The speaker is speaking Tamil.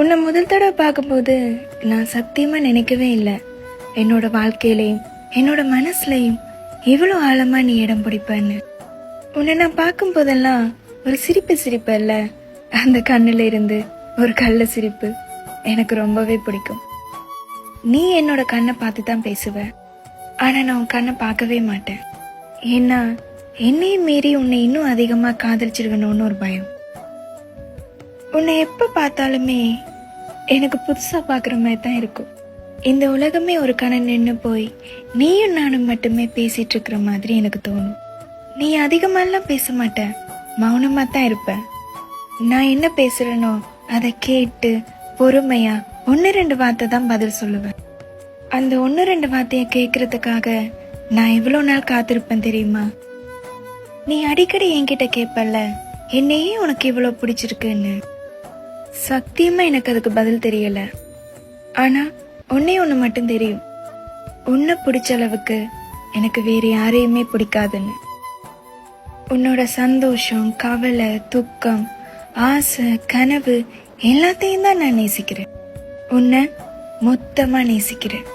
உன்னை முதல் தடவை பார்க்கும்போது நான் சத்தியமாக நினைக்கவே இல்லை. என்னோட வாழ்க்கையிலையும் என்னோட மனசுலையும் இவ்வளோ ஆழமாக நீ இடம் பிடிப்பன்னு. உன்னை நான் பார்க்கும் போதெல்லாம் ஒரு சிரிப்பு சிரிப்பல்ல அந்த கண்ணுல இருந்து ஒரு கள்ள சிரிப்பு எனக்கு ரொம்பவே பிடிக்கும். நீ என்னோட கண்ணை பார்த்து தான் பேசுவ. ஆனால் நான் உன் கண்ணை பார்க்கவே மாட்டேன். ஏன்னா என்னையும் மீறி உன்னை இன்னும் அதிகமாக காதலிச்சிருக்கணும்னு ஒரு பயம். உன்னை எப்போ பார்த்தாலுமே எனக்கு புதுசாக பார்க்குற மாதிரி தான் இருக்கும். இந்த உலகமே ஒரு கணம் நின்று போய் நீயும் நானும் மட்டுமே பேசிகிட்டு இருக்கிற மாதிரி எனக்கு தோணும். நீ அதிகமாலாம் பேச மாட்ட. மௌனமாக தான் இருப்பேன் நான் என்ன பேசுகிறேனோ அதை கேட்டு பொறுமையாக ஒன்று ரெண்டு வார்த்தை தான் பதில் சொல்லுவேன். அந்த ஒன்று ரெண்டு வார்த்தையை கேட்குறதுக்காக நான் எவ்வளோ நாள் காத்திருப்பேன் தெரியுமா? நீ அடிக்கடி என்கிட்ட கேட்பல்ல என்னையே உனக்கு இவ்வளோ பிடிச்சிருக்குன்னு. சத்தியமா எனக்கு அதுக்கு பதில் தெரியல. ஆனா ஒன்னே ஒண்ணு மட்டும் தெரியும். உன்னை பிடிச்ச அளவுக்கு எனக்கு வேற யாரையுமே பிடிக்காதுன்னு. உன்னோட சந்தோஷம் கவலை துக்கம் ஆசை கனவு எல்லாத்தையும் தான் நான் நேசிக்கிறேன். உன்னை மொத்தமா நேசிக்கிறேன்.